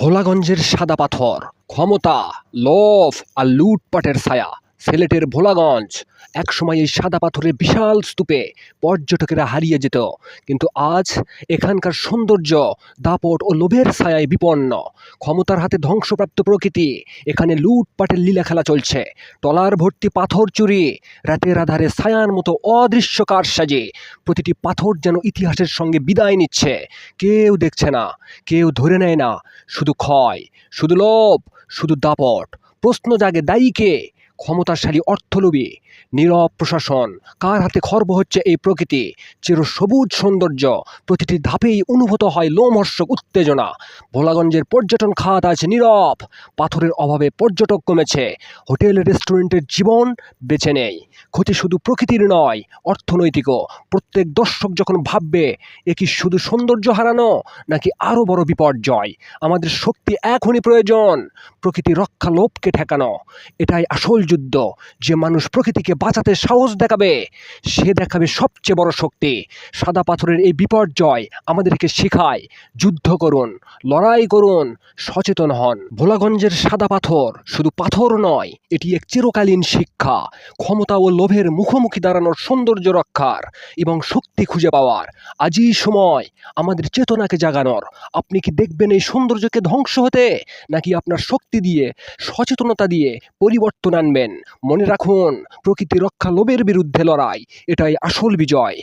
ভোলাগঞ্জের সাদা পাথর ক্ষমতা লোভ আর লুটপাটের ছায়া। সিলেটের ভোলাগঞ্জ। একসময় এই সাদা পাথরের বিশাল স্তূপে পর্যটকেরা হারিয়ে যেত। কিন্তু আজ এখানকার সৌন্দর্য, দাপট ও লোভের ছায়ায় বিপন্ন। ক্ষমতার হাতে ধ্বংসপ্রাপ্ত প্রকৃতি, এখানে লুটপাটের লীলা খেলা চলছে। টলার ভর্তি পাথর চুরি, রাতের আধারে ছায়ার মতো অদৃশ্য কারসাজি। প্রতিটি পাথর যেন ইতিহাসের সঙ্গে বিদায় নিচ্ছে। কেউ দেখছে না, কেউ ধরে নেয় না। শুধু ক্ষয়, শুধু লোভ, শুধু দাপট। প্রশ্ন জাগে দায়ী কে? ক্ষমতাশালী অর্থলোভী, নীরব প্রশাসন, কার হাতে খর্ব হচ্ছে এই প্রকৃতি? চির সবুজ সৌন্দর্য, প্রতিটি ধাপেই অনুভূত হয় লোমহর্ষক উত্তেজনা। ভোলাগঞ্জের পর্যটন খাত আজ নীরব, পাথরের অভাবে পর্যটক কমেছে, হোটেল রেস্টুরেন্টের জীবন বেছে নেই। ক্ষতি শুধু প্রকৃতির নয়, অর্থনৈতিকও। প্রত্যেক দর্শক যখন ভাববে, এ কি শুধু সৌন্দর্য হারানো, নাকি আরও বড় বিপর্যয়? আমাদের শক্তি এখনই প্রয়োজন, প্রকৃতি রক্ষা লোভকে ঠেকানো। এটাই আসল যুদ্ধ, যে মানুষ প্রকৃতিকে বাঁচাতে সাহস দেখাবে, সে দেখাবে সবচেয়ে বড় শক্তি। সাদা পাথরের এই বিপর্যয় আমাদেরকে শেখায়, যুদ্ধ করুন, লড়াই করুন, সচেতন হন। ভোলাগঞ্জের সাদা পাথর শুধু পাথর নয়, এটি এক চিরকালীন শিক্ষা, ক্ষমতা ও লোভের মুখোমুখি দাঁড়ানোর সৌন্দর্য রক্ষার এবং শক্তি খুঁজে পাওয়ার। আজই সময় আমাদের চেতনাকে জাগানোর। আপনি কি দেখবেন এই সৌন্দর্যকে ধ্বংস হতে, নাকি আপনার শক্তি দিয়ে, সচেতনতা দিয়ে পরিবর্তন আনবেন? মনে রাখুন প্রকৃতি রক্ষা লোভের বিরুদ্ধে লড়াই এটাই আসল বিজয়।